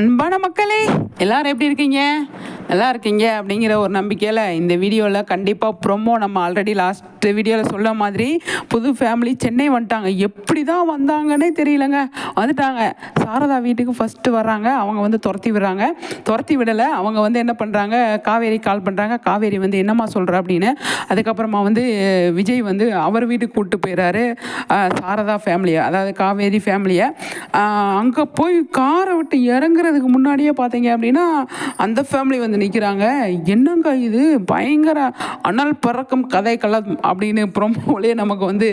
அன்பான மக்களே எல்லாரும் எப்படி இருக்கீங்க? நல்லா இருக்கீங்க அப்படிங்கிற ஒரு நம்பிக்கையில் இந்த வீடியோவில் கண்டிப்பாக ப்ரொமோ நம்ம ஆல்ரெடி லாஸ்ட் வீடியோவில் சொல்ல மாதிரி புது ஃபேமிலி சென்னை வந்துட்டாங்க. எப்படி தான் வந்தாங்கன்னே தெரியலங்க. வந்துட்டாங்க. சாரதா வீட்டுக்கு ஃபஸ்ட்டு வர்றாங்க. அவங்க வந்து துரத்தி விடுறாங்க. துரத்தி விடலை. அவங்க வந்து என்ன பண்ணுறாங்க காவேரி கால் பண்ணுறாங்க காவேரி வந்து என்னம்மா சொல்கிற அப்படின்னு. அதுக்கப்புறமா வந்து விஜய் வந்து அவர் வீட்டுக்கு கூப்பிட்டு போயிடுறாரு சாரதா ஃபேமிலியை அதாவது காவேரி ஃபேமிலியை அங்கே போய் காரை விட்டு இறங்குறதுக்கு முன்னாடியே பார்த்தீங்க அப்படின்னா அந்த ஃபேமிலி வந்து நிற்கிறாங்க என்னங்க இது? பயங்கர அனல் பறக்கும் கதை களம் அப்படின்னு ப்ரொமோலே நமக்கு வந்து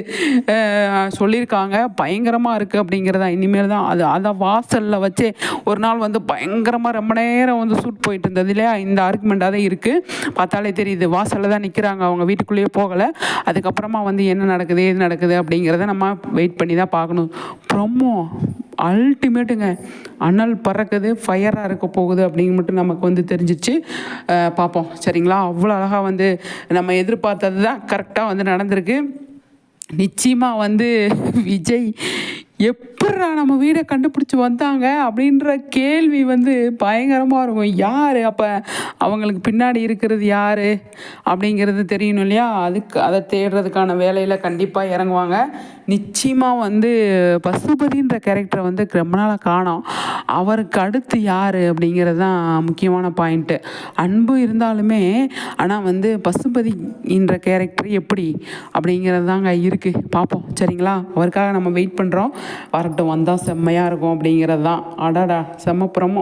சொல்லியிருக்காங்க. பயங்கரமாக இருக்குது அப்படிங்கிறதா இனிமேல் தான். அது அதை வாசலில் வச்சே ஒரு நாள் வந்து பயங்கரமாக ரொம்ப நேரம் வந்து சூட் போயிட்டு இருந்தது இல்லையா? இந்த ஆர்குமெண்ட்டாக தான் இருக்குது பார்த்தாலே தெரியுது. வாசலில் தான் நிற்கிறாங்க அவங்க வீட்டுக்குள்ளேயே போகலை. அதுக்கப்புறமா வந்து என்ன நடக்குது ஏது நடக்குது அப்படிங்கிறத நம்ம வெயிட் பண்ணி தான் பார்க்கணும். ப்ரொமோ அல்டிமேட்டுங்க அனல் பறக்குது ஃபயராக இருக்க போகுது அப்படின்னு மட்டும் நமக்கு வந்து தெரிஞ்சிச்சு. பார்ப்போம். சரிங்களா? அவ்வளோ அழகாக வந்து நம்ம எதிர்பார்த்தது தான் கரெக்டாக வந்து நடந்திருக்கு. நிச்சயமாக வந்து விஜய் எப் எப்படா நம்ம வீடை கண்டுபிடிச்சி வந்தாங்க அப்படின்ற கேள்வி வந்து பயங்கரமாக இருக்கும். யார் அப்போ? அவங்களுக்கு பின்னாடி இருக்கிறது யார்? அப்படிங்கிறது தெரியணும் இல்லையா? அதுக்கு அதை தேடுறதுக்கான வேலையில் கண்டிப்பாக இறங்குவாங்க. நிச்சயமாக வந்து பசுபதின்ற கேரக்டரை வந்து ரொம்ப நாளாக காணோம். அவருக்கு அடுத்து யார் அப்படிங்கிறது தான் முக்கியமான பாயிண்ட்டு அன்பு இருந்தாலுமே ஆனால் வந்து பசுபதி என்ற கேரக்டர் எப்படி அப்படிங்கிறது தாங்க இருக்குது பார்ப்போம். சரிங்களா? அவருக்காக நம்ம வெயிட் பண்ணுறோம் வர வரட்டும் வந்தால் செம்மையாக இருக்கும் அப்படிங்கிறது தான் அடாடா செம்ம பிரமோ